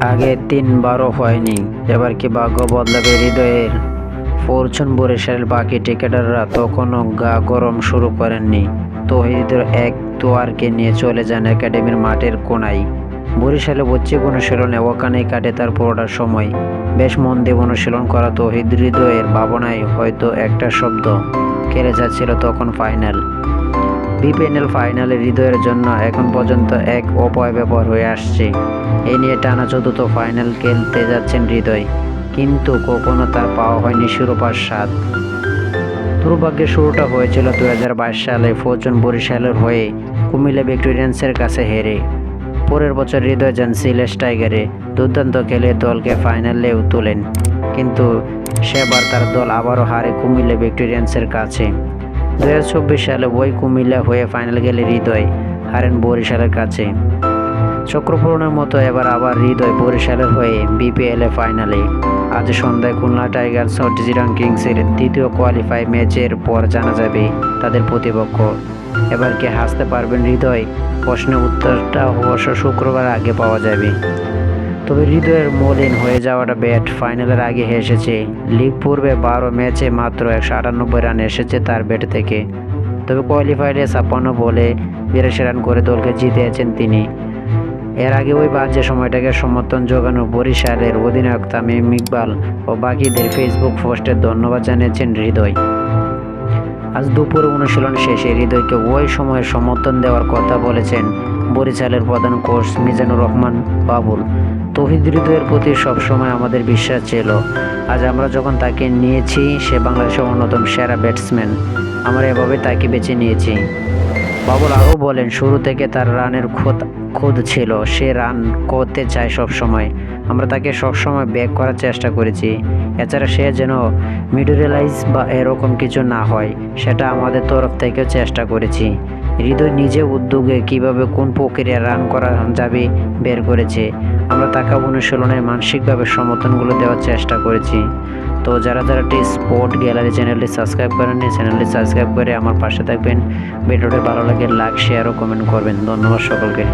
আগে তিনবারও হয়নি। এবার কি ভাগ্য বদলাবে হৃদয়ের? ফরচুন বরিশালের বাকি টিকেটাররা তখনও গা গরম শুরু করেননি। তহিদের এক তোয়ারকে নিয়ে চলে যান একাডেমির মাঠের কোনায় বরিশালে বচ্চিক অনুশীলনে ওখানেই কাটে তার পুরোটা সময়। বেশ মন দিয়ে অনুশীলন করা তহিদ হৃদয়ের ভাবনায় হয়তো একটা শব্দ খেলে যাচ্ছিল তখন ফাইনাল। বিপিএনএল ফাইনালে হৃদয়ের জন্য এখন পর্যন্ত এক অপব্যবহার হয়ে আসছে। এ নিয়ে টানা চতুর্থ ফাইনাল খেলতে যাচ্ছেন হৃদয়, কিন্তু কখনো তার পাওয়া হয়নি শিরোপার স্বাদ। দুর্ভাগ্যের শুরুটা হয়েছিল দু হাজার বাইশ সালে ফৌজন বরিশালের হয়ে কুমিল্লা ভিক্টোরিয়ান্সের কাছে হেরে। পরের বছর হৃদয় যান সিলেস টাইগারে দুর্দান্ত খেলে দলকে ফাইনালেও তোলেন, কিন্তু সেবার তার দল আবারও হারে কুমিল্লা ভিক্টোরিয়ান্সের কাছে। দু হাজার চব্বিশ সালে ওই কুমিল্লা হয়ে ফাইনাল গেলে হৃদয় হারেন বরিশালের কাছে। চক্রপূরণের মতো এবার আবার হৃদয় বরিশালের হয়ে বিপিএল ফাইনালে আজ সন্ধ্যায় খুলনা টাইগার্স ও ডিজিটাং কিংসের দ্বিতীয় কোয়ালিফাই ম্যাচের পর জানা যাবে তাদের প্রতিপক্ষ। এবার কি হাসতে পারবেন হৃদয়? প্রশ্নের উত্তরটা অবশ্য শুক্রবার আগে পাওয়া যাবে। তবে হৃদয়ের মলিন হয়ে যাওয়াটা ব্যাট ফাইনালের আগে এসেছে। লিগ পূর্বে বারো ম্যাচে মাত্র একশো আটানব্বই রান এসেছে তার ব্যাট থেকে। তবে কোয়ালিফায়ারে ছাপ্পান্ন বলে বিরাশি রান করে দলকে জিতিয়েছেন তিনি। এর আগে ওই বাজে সময়টাকে সমর্থন জোগানো বরিশালের অধিনায়ক তামিম ইকবাল ও বাকিদের ফেসবুক পোস্টে ধন্যবাদ জানিয়েছেন হৃদয়। আজ দুপুরে অনুশীলন শেষে হৃদয়কে ওই সময়ে সমর্থন দেওয়ার কথা বলেছেন বরিশালের প্রধান কোচ মিজানুর রহমান বাবুল। তহিদ হৃদয়ের প্রতি সবসময় আমাদের বিশ্বাস ছিল। আজ আমরা যখন তাকে নিয়েছি, সে বাংলাদেশের অন্যতম সেরা ব্যাটসম্যান। আমরা এভাবে তাকে বেছে নিয়েছি। বাবুল আরও বলেন, শুরু থেকে তার রানের খোদ খোদ ছিল। সে রান করতে চায় সব সময় আমরা তাকে সবসময় ব্যাক করার চেষ্টা করেছি। এছাড়া সে যেন মিডোরিয়ালাইজ বা এরকম কিছু না হয়, সেটা আমাদের তরফ থেকেও চেষ্টা করেছি। হৃদয় নিজে উদ্যোগে কীভাবে কোন প্রক্রিয়া রান করা যাবে বের করেছে, আমরা তাকে অনুশীলনের মানসিকভাবে সমর্থনগুলো দেওয়ার চেষ্টা করেছি। তো যারা যারা টি স্পোর্ট গ্যালারি চ্যানেলটি সাবস্ক্রাইব করেননি, চ্যানেলটি সাবস্ক্রাইব করে আমার পাশে থাকবেন। ভিডিওটি ভালো লাগে, লাইক শেয়ার ও কমেন্ট করবেন। ধন্যবাদ সকলকে।